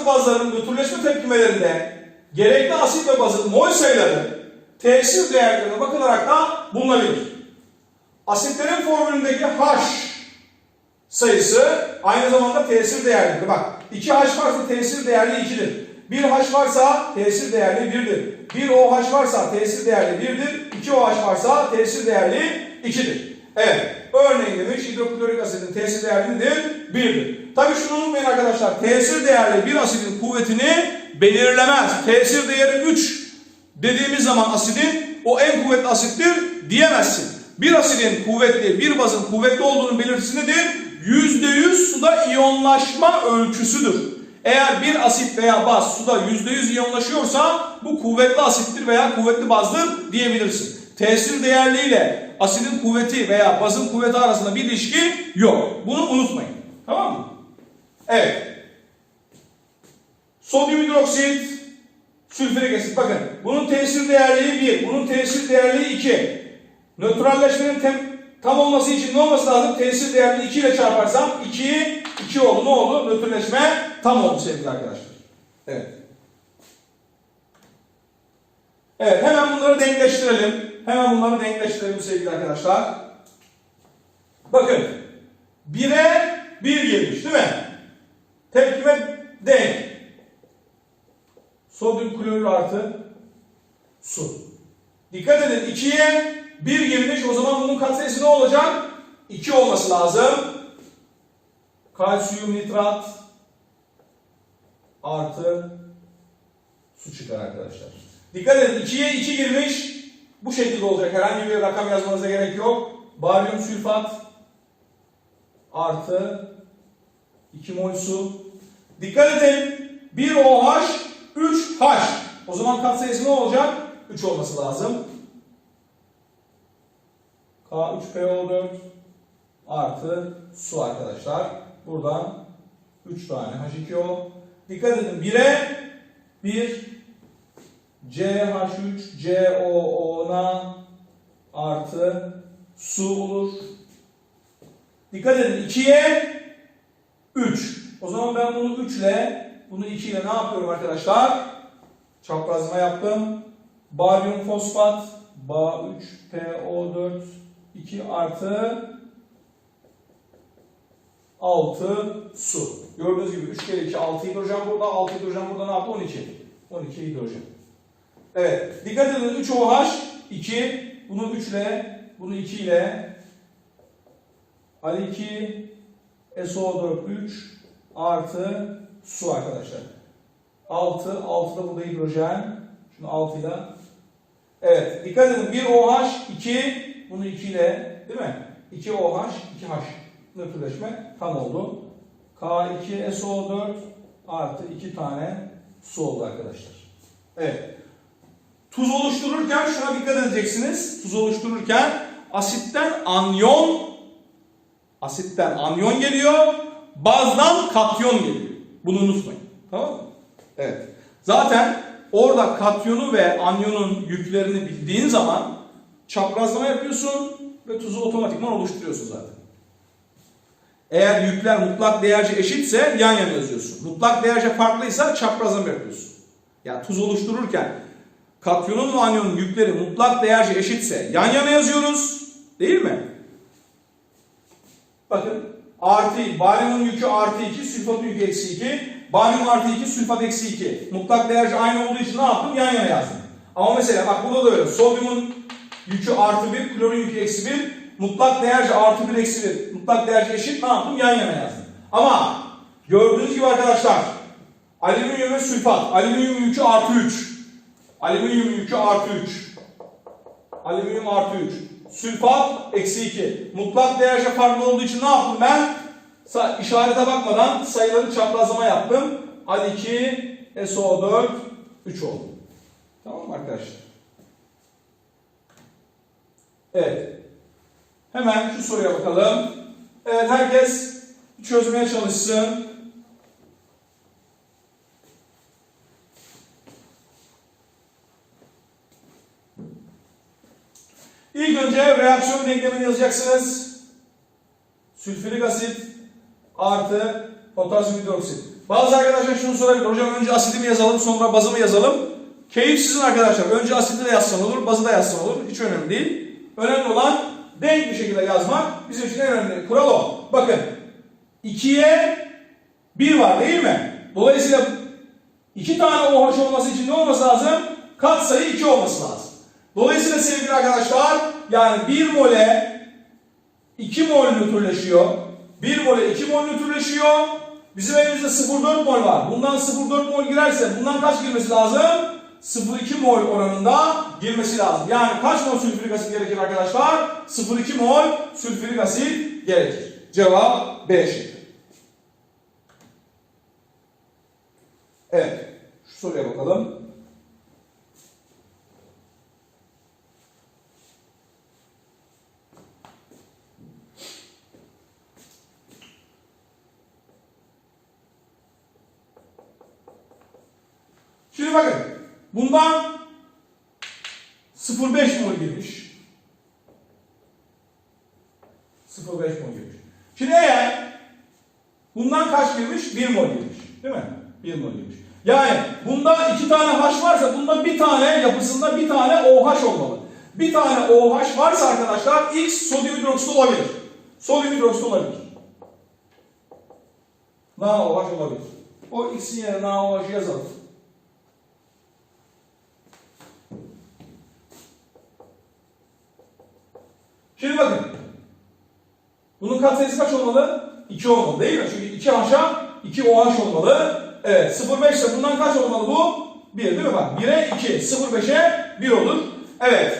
ve bazların nötrleşme tepkimelerinde gerekli asit ve bazın mol sayıları tesir değerlerine bakılarak da bulunabilir. Asitlerin formülündeki H sayısı aynı zamanda tesir değerlidir. Bak 2H varsa tesir değerli 2'dir. 1H varsa tesir değerli 1'dir. 1OH varsa tesir değerli 1'dir. 2OH varsa tesir değerli 2'dir. Evet. Örneğin demiş hidroklorik asidin tesir değerli nedir? 1'dir. Tabii şunu unutmayın arkadaşlar. Tesir değerli bir asidin kuvvetini belirlemez. Tesir değeri 3 dediğimiz zaman asidin o en kuvvetli asittir diyemezsin. Bir asidin kuvvetli, bir bazın kuvvetli olduğunun belirtisi nedir? %100 suda iyonlaşma ölçüsüdür. Eğer bir asit veya baz suda %100 iyonlaşıyorsa bu kuvvetli asittir veya kuvvetli bazdır diyebilirsin. Tesir değerliyle asidin kuvveti veya bazın kuvveti arasında bir ilişki yok. Bunu unutmayın. Tamam mı? Evet. Sodyum hidroksit, sülfürik asit. Bakın bunun tesir değerliği 1, bunun tesir değerliği 2. Nötralleşmenin tem, tam olması için ne olması lazım? Tesir değerli 2 ile çarparsam 2, 2 oldu. Ne oldu? Nötrleşme tam oldu sevgili arkadaşlar. Evet. Evet hemen bunları denkleştirelim. Hemen bunları denkleştirelim sevgili arkadaşlar. Bakın. 1'e 1 girmiş değil mi? Tepkime denk. Sodyum klorür artı su. Dikkat edin 2'ye 1 girmiş. O zaman bunun katsayısı ne olacak? 2 olması lazım. Kalsiyum nitrat artı su çıkar arkadaşlar. Dikkat edin 2'ye 2 girmiş. Bu şekilde olacak. Herhangi bir rakam yazmanıza gerek yok. Baryum sülfat artı 2 mol su. Dikkat edin 1 OH 3 H. O zaman katsayısı ne olacak? 3 olması lazım. K3PO4 artı su arkadaşlar. Buradan 3 tane H2O. Dikkat edin 1'e 1 CH3 COO'na artı su olur. Dikkat edin 2'ye 3. O zaman ben bunu 3 ile bunu 2 ile ne yapıyorum arkadaşlar? Çaprazlama yaptım. Baryum fosfat Ba3PO4 2 artı 6 su. Gördüğünüz gibi 3 kere 2 6 hidrojen burada 6 hidrojen burada ne yaptı? 12. 12 hidrojen. Evet. Dikkat edin 3 OH 2 bunu 3 ile bunu 2 ile Al2 SO4 3 artı su arkadaşlar. 6 6 da burada hidrojen. Şunu 6 ile Evet. Dikkat edin 1 OH 2 bunu 2 ile değil mi? 2 OH 2 H nötrleşme tam oldu. K2 SO4 artı 2 tane su oldu arkadaşlar. Evet. Tuz oluştururken şuna dikkat edeceksiniz. Tuz oluştururken asitten anyon asitten anyon geliyor. Bazdan katyon geliyor. Bunu unutmayın. Tamam mı? Evet. Zaten orada katyonu ve anyonun yüklerini bildiğin zaman çaprazlama yapıyorsun ve tuzu otomatikman oluşturuyorsun zaten. Eğer yükler mutlak değerce eşitse yan yana yazıyorsun. Mutlak değerce farklıysa çaprazlama yapıyorsun. Yani tuz oluştururken katyonun ve anyonun yükleri mutlak değerce eşitse yan yana yazıyoruz. Değil mi? Bakın artı baryumun yükü artı 2, sülfatın yükü eksi 2. Baryum artı 2, sülfat eksi 2. Mutlak değerce aynı olduğu için ne yaptım? Yan yana yazdım. Ama mesela bak burada da öyle. Sodyumun yükü artı 1, klorun yükü eksi 1. Mutlak değerce artı 1 eksi 1. Mutlak değerce eşit ne yaptım? Yan yana yazdım. Ama gördüğünüz gibi arkadaşlar alüminyum ve sülfat. Alüminyum yükü artı 3. Alüminyum yükü artı 3. Alüminyum artı 3. Sülfat eksi 2. Mutlak değerce farklı olduğu için ne yaptım ben? İşarete bakmadan sayıları çaprazlama yaptım. Al2, SO4, 3 oldu. Tamam mı arkadaşlar? Evet. Hemen şu soruya bakalım. Evet herkes çözmeye çalışsın. İlk önce reaksiyon denklemini yazacaksınız. Sülfürik asit artı potasyum hidroksit. Bazı arkadaşlar şunu sorabilir. Hocam önce asidi mi yazalım sonra bazı mı yazalım? Keyif sizin arkadaşlar. Önce asidi de yazsan olur, bazı da yazsan olur. Hiç önemli değil. Önemli olan denk bir şekilde yazmak bizim için en önemli kural o. Bakın 2'ye 1 var değil mi? Dolayısıyla iki tane OH olması için ne olması lazım? Katsayı 2 olması lazım. Dolayısıyla sevgili arkadaşlar yani 1 mole 2 mol nötrleşiyor. 1 mole 2 mol nötrleşiyor. Bizim elimizde 0,4 mol var. Bundan 0,4 mol girerse bundan kaç girmesi lazım? 0,2 mol oranında girmesi lazım. Yani kaç mol sülfürik asit gerekir arkadaşlar? 0,2 mol sülfürik asit gerekir. Cevap B şıkkı. Evet. Şu soruya bakalım. Şimdi bakın. Bundan 0,5 mol girmiş. 0,5 mol girmiş. Şimdi eğer bundan kaç girmiş? 1 mol girmiş. Değil mi? 1 mol girmiş. Yani bunda iki tane H varsa bunda bir tane yapısında bir tane OH olmalı. Bir tane OH varsa arkadaşlar X sodyum hidroksit olabilir. Sodyum hidroksit olabilir. NaOH olabilir. O X'in yerine NaOH'ı yazalım. Şimdi bakın. Bunun katsayısı kaç olmalı? 2 olmalı değil mi? Çünkü 2 H'a 2 OH olmalı. Evet 0,5 ise bundan kaç olmalı bu? 1 değil mi? Bak 1'e 2, 0,5'e 1 olur. Evet.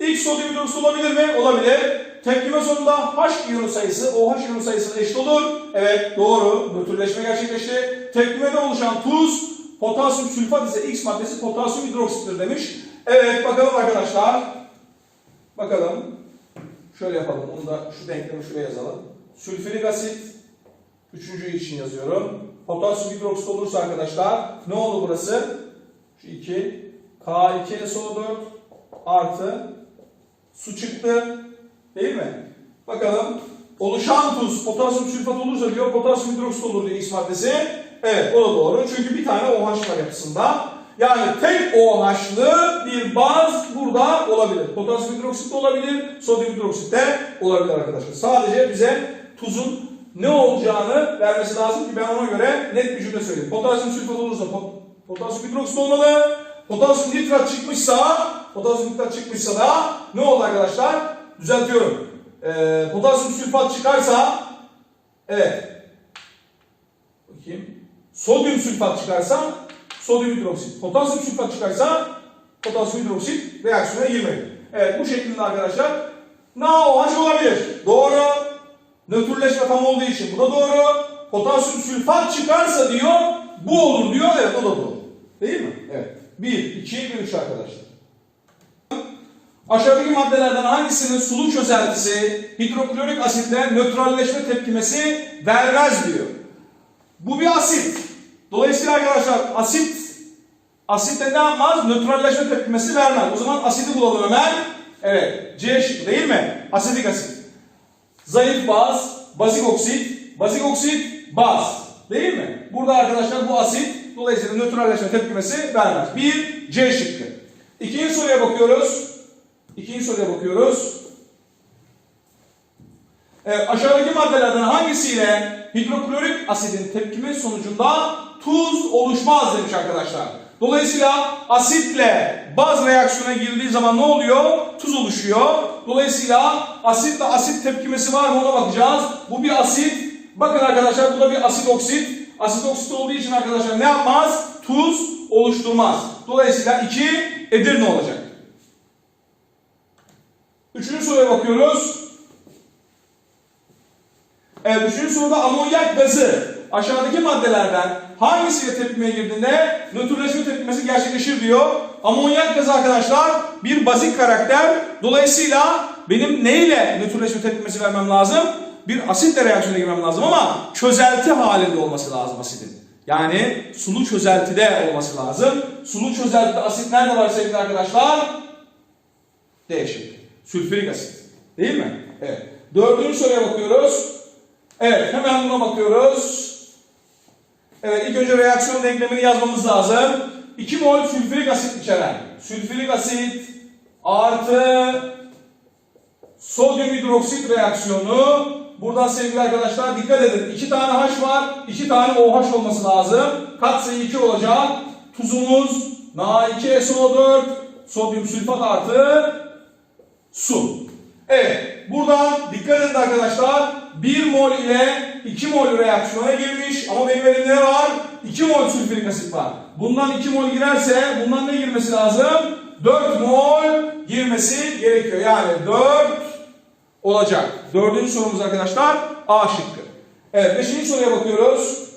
X sodyum hidroksit olabilir mi? Olabilir. Tepkime sonunda H iyonu sayısı OH iyonu sayısına eşit olur. Evet doğru. Nötrleşme gerçekleşti. Tepkimede oluşan tuz potasyum sülfat ise X maddesi potasyum hidroksittir demiş. Evet bakalım arkadaşlar. Bakalım. Şöyle yapalım. Onu da şu denklemi şuraya yazalım. Sülfürik asit üçüncü için yazıyorum. Potasyum hidroksit olursa arkadaşlar ne oldu burası? Şu 2 K2 SO4 artı su çıktı. Değil mi? Bakalım. Oluşan tuz potasyum sülfat olursa diyor potasyum hidroksit olur diyor X maddesi. Evet o da doğru. Çünkü bir tane OH var yapısında. Yani tek OH'lı bir baz burada olabilir. Potasyum hidroksit de olabilir, sodyum hidroksit de olabilir arkadaşlar. Sadece bize tuzun ne olacağını vermesi lazım ki ben ona göre net bir cümle söyleyeyim. Potasyum sülfat olursa pot- potasyum hidroksit olmalı. Potasyum nitrat çıkmışsa, potasyum nitrat çıkmışsa da ne oldu arkadaşlar? Düzeltiyorum. Ee, potasyum sülfat çıkarsa evet. Bakayım. Sodyum sülfat çıkarsa sodyum hidroksit. Potasyum sülfat çıkarsa potasyum hidroksit reaksiyona girmeli. Evet bu şeklinde arkadaşlar NaOH olabilir. Doğru. Nötrleşme tam olduğu için bu da doğru. Potasyum sülfat çıkarsa diyor bu olur diyor. Evet o da doğru. Değil mi? Evet. 1, 2, 3 arkadaşlar. Aşağıdaki maddelerden hangisinin sulu çözeltisi hidroklorik asitle nötralleşme tepkimesi vermez diyor. Bu bir asit. Dolayısıyla arkadaşlar asit asitle ne yapmaz? Nötralleşme tepkimesi vermez. O zaman asidi bulalım hemen. Evet. C şıkkı değil mi? Asidik asit. Zayıf baz, bazik oksit, bazik oksit, baz. Değil mi? Burada arkadaşlar bu asit dolayısıyla nötralleşme tepkimesi vermez. Bir C şıkkı. İkinci soruya bakıyoruz. İkinci soruya bakıyoruz. Evet, aşağıdaki maddelerden hangisiyle hidroklorik asidin tepkimi sonucunda tuz oluşmaz demiş arkadaşlar. Dolayısıyla asitle baz reaksiyona girdiği zaman ne oluyor? Tuz oluşuyor. Dolayısıyla asitle asit tepkimesi var mı ona bakacağız. Bu bir asit. Bakın arkadaşlar bu da bir asit oksit. Asit oksit olduğu için arkadaşlar ne yapmaz? Tuz oluşturmaz. Dolayısıyla 2 Edirne olacak. Üçüncü soruya bakıyoruz. Evet, üçüncü soruda amonyak gazı aşağıdaki maddelerden hangisiyle tepkimeye girdiğinde nötrleşme tepkimesi gerçekleşir diyor. Amonyak gazı arkadaşlar bir bazik karakter. Dolayısıyla benim neyle nötrleşme tepkimesi vermem lazım? Bir asitle reaksiyona girmem lazım ama çözelti halinde olması lazım asidin. Yani sulu çözeltide olması lazım. Sulu çözeltide asit nerede var sevgili arkadaşlar? D şıkkı. Sülfürik asit. Değil mi? Evet. Dördüncü soruya bakıyoruz. Evet hemen buna bakıyoruz. Evet ilk önce reaksiyon denklemini yazmamız lazım. 2 mol sülfürik asit içeren sülfürik asit artı sodyum hidroksit reaksiyonu buradan sevgili arkadaşlar dikkat edin. 2 tane H var. 2 tane OH olması lazım. Katsayı 2 olacak. Tuzumuz Na2SO4 sodyum sülfat artı su. Evet. Buradan dikkat edin arkadaşlar. 1 mol ile 2 mol reaksiyona girmiş ama benim elimde ne var? 2 mol sülfürik asit var. Bundan 2 mol girerse bundan ne girmesi lazım? 4 mol girmesi gerekiyor. Yani 4 olacak. Dördüncü sorumuz arkadaşlar A şıkkı. Evet beşinci soruya bakıyoruz.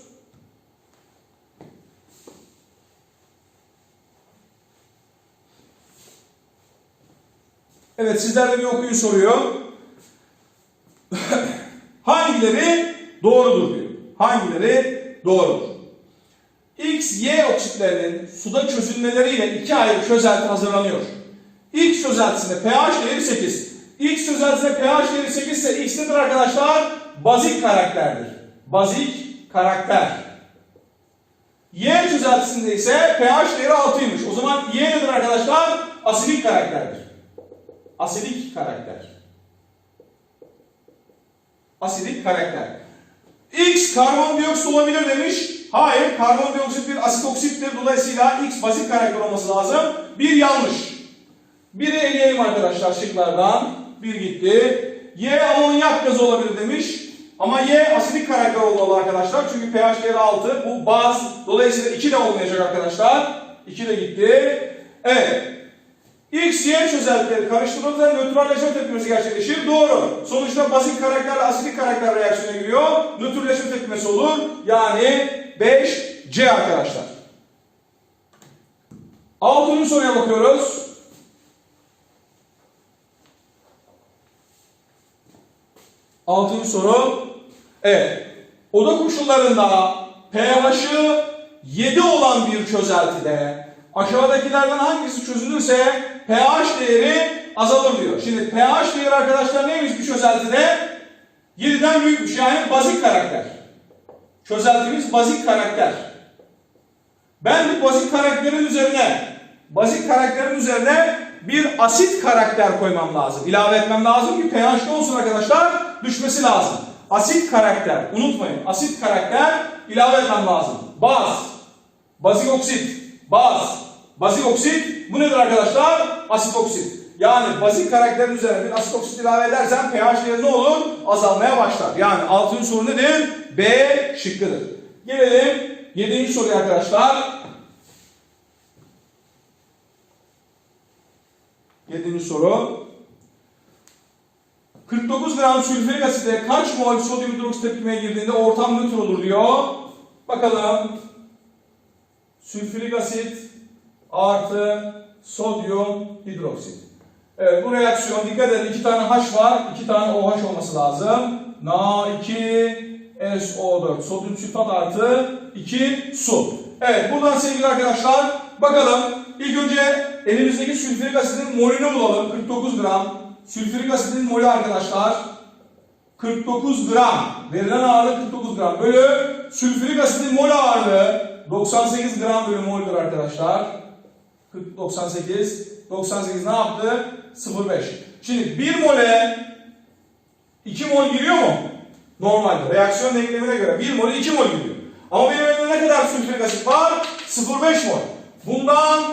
Evet sizler de bir okuyun soruyu. Hangileri doğrudur diyor. Hangileri doğrudur? X, Y oksitlerinin suda çözülmeleriyle iki ayrı çözelti hazırlanıyor. X çözeltisinde pH değeri 8. X çözeltisinde pH değeri 8 ise X nedir arkadaşlar? Bazik karakterdir. Bazik karakter. Y çözeltisinde ise pH değeri 6'ymış. O zaman Y nedir arkadaşlar? Asidik karakterdir. Asidik karakter. Asidik karakter. X karbondioksit olabilir demiş. Hayır, karbondioksit bir asit oksittir. Dolayısıyla X bazik karakter olması lazım. Bir yanlış. Biri eleyelim arkadaşlar şıklardan. Bir gitti. Y amonyak gazı olabilir demiş. Ama Y asidik karakter olmalı arkadaşlar. Çünkü pH değeri 6. Bu baz. Dolayısıyla 2 de olmayacak arkadaşlar. 2 de gitti. Evet. X, Y çözeltileri karıştırılırsa nötralleşme tepkimesi gerçekleşir. Doğru. Sonuçta bazik karakterle asidik karakter reaksiyona giriyor. Nötrleşme tepkimesi olur. Yani 5C arkadaşlar. Altıncı soruya bakıyoruz. Altıncı soru. Evet. Oda koşullarında pH'ı 7 olan bir çözeltide aşağıdakilerden hangisi çözülürse pH değeri azalır diyor. Şimdi pH değeri arkadaşlar neymiş bir çözeltide? 7'den büyükmüş yani bazik karakter. Çözeltimiz bazik karakter. Ben bu bazik karakterin üzerine bazik karakterin üzerine bir asit karakter koymam lazım. İlave etmem lazım ki pH ne olsun arkadaşlar? Düşmesi lazım. Asit karakter. Unutmayın. Asit karakter ilave etmem lazım. Baz. Bazik oksit. Baz. Bazik oksit. Bu nedir arkadaşlar? Asit oksit. Yani bazik karakterin üzerine bir asit oksit ilave edersen pH ne olur? Azalmaya başlar. Yani altıncı soru nedir? B şıkkıdır. Gelelim yedinci soruya arkadaşlar. Yedinci soru. 49 gram sülfürik asite kaç mol sodyum hidroksit tepkimeye girdiğinde ortam nötr olur diyor. Bakalım. Sülfürik asit artı sodyum hidroksit. Evet bu reaksiyon dikkat edin iki tane H var, iki tane OH olması lazım. Na2SO4 sodyum sülfat artı 2 su. Evet buradan sevgili arkadaşlar bakalım ilk önce elimizdeki sülfürik asitin molünü bulalım 49 gram. Sülfürik asitin molü arkadaşlar 49 gram. Verilen ağırlık 49 gram bölü sülfürik asitin mol ağırlığı 98 gram bölü moldür arkadaşlar. 40, 98. 98 ne yaptı? 0,5. Şimdi 1 mole 2 mol giriyor mu? Normalde. Reaksiyon denklemine göre 1 mole 2 mol giriyor. Ama benim elimde ne kadar sülfürik asit var? 0,5 mol. Bundan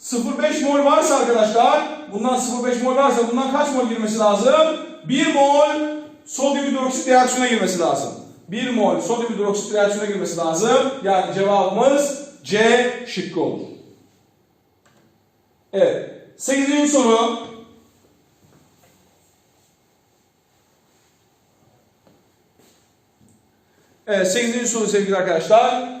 0,5 mol varsa arkadaşlar, bundan 0,5 mol varsa bundan kaç mol girmesi lazım? 1 mol sodyum hidroksit reaksiyona girmesi lazım. 1 mol sodyum hidroksit reaksiyona girmesi lazım. Yani cevabımız C şıkkı olur. Evet. 8. soru. Evet 8. soru sevgili arkadaşlar.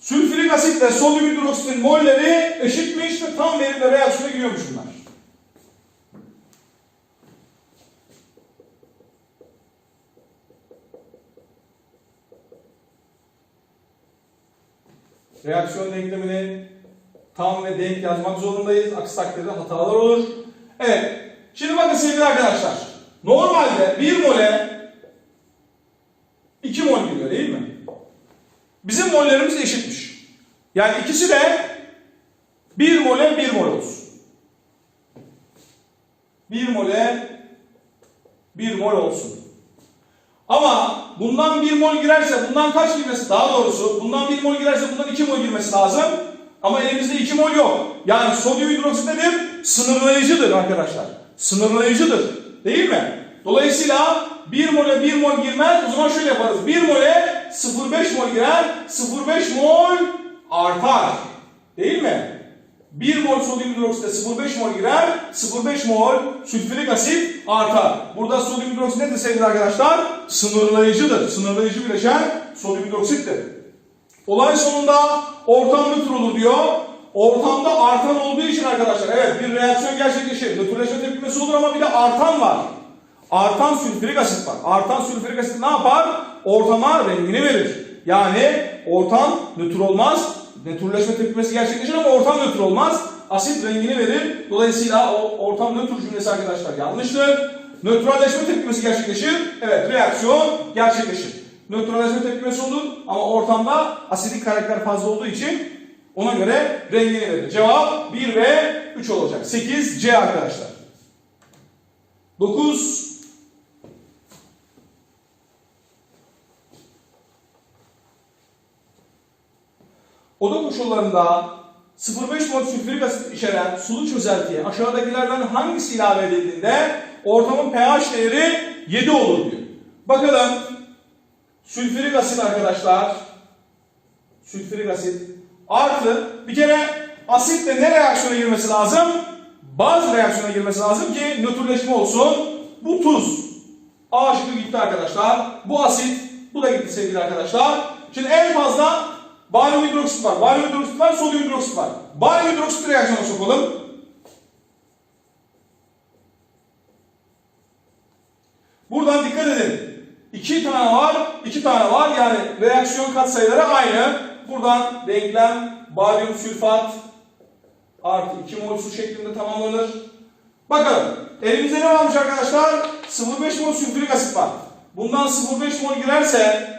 Sülfürik asit ve sodyum hidroksitin molleri eşitmiş ve tam verimle reaksiyona giriyormuş bunlar. Reaksiyon denklemini tam ve denk yazmak zorundayız. Aksi takdirde hatalar olur. Evet. Şimdi bakın sevgili arkadaşlar. Normalde 1 mole 2 mol giriyor değil mi? mollerimiz eşitmiş. Yani ikisi de 1 mole 1 mol olsun. 1 mole 1 mol olsun. Ama bundan 1 mol girerse bundan kaç girmesi daha doğrusu bundan 1 mol girerse bundan 2 mol girmesi lazım. Ama elimizde 2 mol yok. Yani sodyum hidroksit nedir? Sınırlayıcıdır arkadaşlar. Sınırlayıcıdır. Değil mi? Dolayısıyla 1 mole 1 mol girmez. O zaman şöyle yaparız. 1 mole 0,5 mol girer. 0,5 mol artar. Değil mi? 1 mol sodyum hidroksite 0,5 mol girer, 0,5 mol sülfürik asit artar. Burada sodyum hidroksit nedir sevgili arkadaşlar? Sınırlayıcıdır. Sınırlayıcı bileşen sodyum hidroksittir. Olay sonunda ortam nötr olur diyor. Ortamda artan olduğu için arkadaşlar evet bir reaksiyon gerçekleşir. Nötrleşme tepkimesi olur ama bir de artan var. Artan sülfürik asit var. Artan sülfürik asit ne yapar? Ortama rengini verir. Yani ortam nötr olmaz. Nötrleşme tepkimesi gerçekleşir ama ortam nötr olmaz. Asit rengini verir. Dolayısıyla o ortam nötr cümlesi arkadaşlar yanlıştır. Nötralleşme tepkimesi gerçekleşir. Evet reaksiyon gerçekleşir. Nötralleşme tepkimesi olur ama ortamda asidik karakter fazla olduğu için ona göre rengini verir. Cevap 1 ve 3 olacak. 8 C arkadaşlar. 9 Oda koşullarında 0,5 mol sülfürik asit içeren sulu çözeltiye aşağıdakilerden hangisi ilave edildiğinde ortamın pH değeri 7 olur diyor. Bakalım sülfürik asit arkadaşlar sülfürik asit artı bir kere asitle ne reaksiyona girmesi lazım? Baz reaksiyona girmesi lazım ki nötrleşme olsun. Bu tuz. A gitti arkadaşlar. Bu asit. Bu da gitti sevgili arkadaşlar. Şimdi en fazla baryum hidroksit var. Baryum hidroksit var, sodyum hidroksit var. Baryum hidroksit reaksiyona sokalım. Buradan dikkat edin. İki tane var, iki tane var. Yani reaksiyon katsayıları aynı. Buradan denklem baryum sülfat artı 2 mol su şeklinde tamamlanır. Bakalım. Elimizde ne varmış arkadaşlar? 0,5 mol sülfürik asit var. Bundan 0,5 mol girerse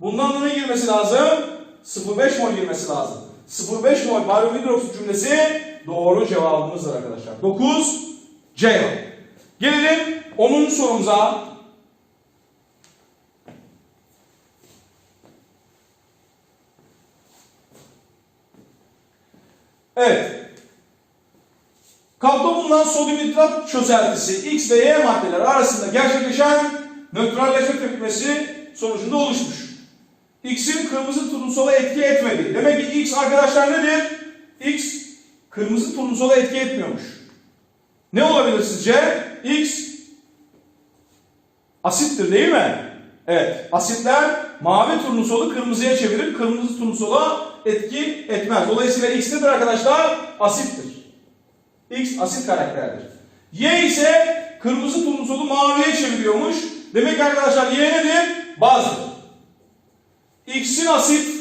bundan da ne girmesi lazım? 0,5 mol girmesi lazım. 0,5 mol baryum hidroksit cümlesi doğru cevabımızdır arkadaşlar. 9 C. Gelelim 10. sorumuza. Evet. Kapta bulunan sodyum nitrat çözeltisi X ve Y maddeleri arasında gerçekleşen nötralleşme tepkimesi sonucunda oluşmuş. X'in kırmızı turnusala etki etmedi. Demek ki X arkadaşlar nedir? X kırmızı turnusala etki etmiyormuş. Ne olabilir sizce? X asittir değil mi? Evet. Asitler mavi turnusolu kırmızıya çevirir. Kırmızı turnusola etki etmez. Dolayısıyla X nedir arkadaşlar? Asittir. X asit karakterdir. Y ise kırmızı turnusolu maviye çeviriyormuş. Demek ki arkadaşlar Y nedir? Bazdır. X'in asit,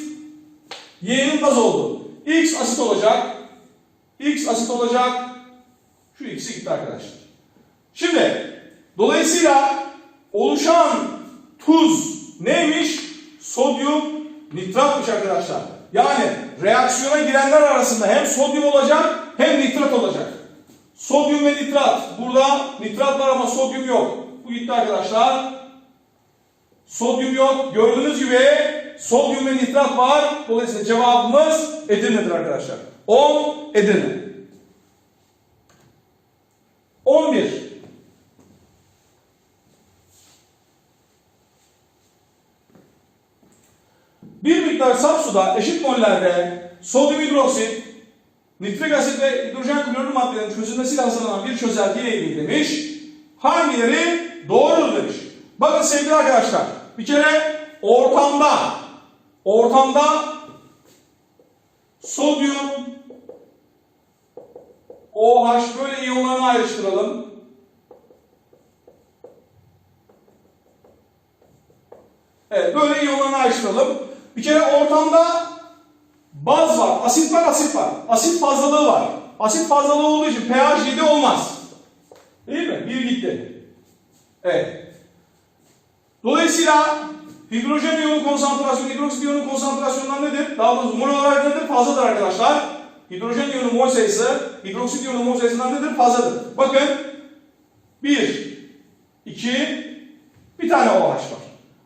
Y'nin baz oldu. X asit olacak. X asit olacak. Şu X'i gitti arkadaşlar. Şimdi dolayısıyla oluşan tuz neymiş? Sodyum nitratmış arkadaşlar. Yani reaksiyona girenler arasında hem sodyum olacak hem nitrat olacak. Sodyum ve nitrat. Burada nitrat var ama sodyum yok. Bu gitti arkadaşlar. Sodyum yok. Gördüğünüz gibi sodyum ve nitrat var. Dolayısıyla cevabımız Edirne'dir arkadaşlar. 10 Edirne. 11. Bir miktar saf suda eşit mollerde sodyum hidroksit, nitrik asit ve hidrojen klorür maddelerin çözülmesiyle hazırlanan bir çözelti ile ilgili demiş. Hangileri doğrudur demiş. Bakın sevgili arkadaşlar, bir kere ortamda, ortamda sodyum, OH böyle iyonlarını ayrıştıralım. Evet, böyle iyonlarını ayrıştıralım. Bir kere ortamda baz var, asit var, asit var. Asit fazlalığı var. Asit fazlalığı olduğu için pH 7 olmaz. Değil mi? Bir gitti. Evet. Dolayısıyla Hidrojen iyonu konsantrasyonu, hidroksit iyonu konsantrasyonundan nedir? Daha doğrusu mol olarak nedir? Fazladır arkadaşlar. Hidrojen iyonu mol sayısı, hidroksit iyonu mol sayısından nedir? Fazladır. Bakın, 1, 2, bir tane OH var.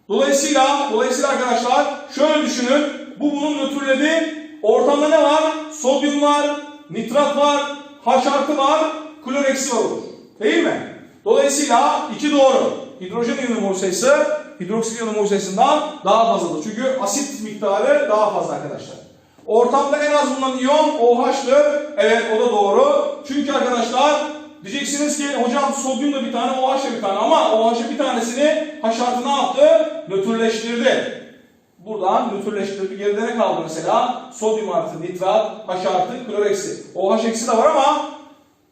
Dolayısıyla, dolayısıyla arkadaşlar şöyle düşünün. Bu bunun nötrledi. Ortamda ne var? Sodyum var, nitrat var, H artı var, klor eksi var olur. Değil mi? Dolayısıyla 2 doğru. Hidrojen iyonu mol sayısı mol sayısından daha fazladır. Çünkü asit miktarı daha fazla arkadaşlar. Ortamda en az bulunan iyon OH'tır. Evet o da doğru. Çünkü arkadaşlar diyeceksiniz ki hocam sodyum da bir tane OH bir tane ama OH'ı bir tanesini H artı ne yaptı? Nötrleştirdi. Buradan nötrleştirdi. Geride ne kaldı mesela? Sodyum artı nitrat, H artı klor eksi. OH eksi de var ama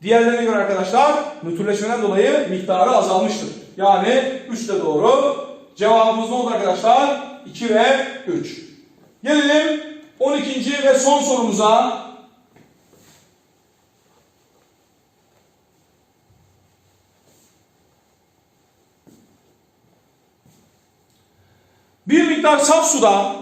diğerlerine göre arkadaşlar nötrleşmeden dolayı miktarı azalmıştır. Yani 3 de doğru. Cevabımız ne oldu arkadaşlar? 2 ve 3. Gelelim 12. ve son sorumuza. Bir miktar saf suda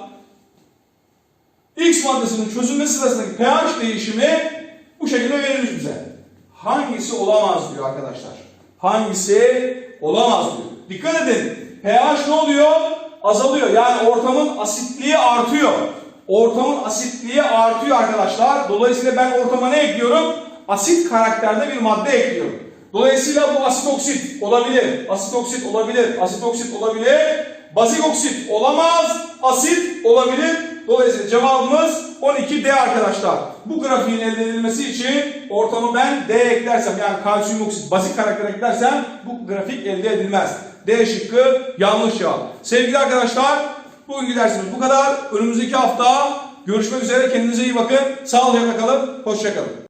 X maddesinin çözülmesi sırasındaki pH değişimi bu şekilde verilmiş bize. Hangisi olamaz diyor arkadaşlar. Hangisi olamaz diyor. Dikkat edin. pH ne oluyor? Azalıyor. Yani ortamın asitliği artıyor. Ortamın asitliği artıyor arkadaşlar. Dolayısıyla ben ortama ne ekliyorum? Asit karakterde bir madde ekliyorum. Dolayısıyla bu asit oksit olabilir. Asit oksit olabilir. Asit oksit olabilir. Bazik oksit olamaz. Asit olabilir. Dolayısıyla cevabımız 12D arkadaşlar. Bu grafiğin elde edilmesi için ortamı ben D eklersem yani kalsiyum oksit bazik karakter eklersem bu grafik elde edilmez. D şıkkı yanlış cevap. Sevgili arkadaşlar bugünkü dersimiz bu kadar. Önümüzdeki hafta görüşmek üzere. Kendinize iyi bakın. Sağlıcakla kalın. Hoşçakalın.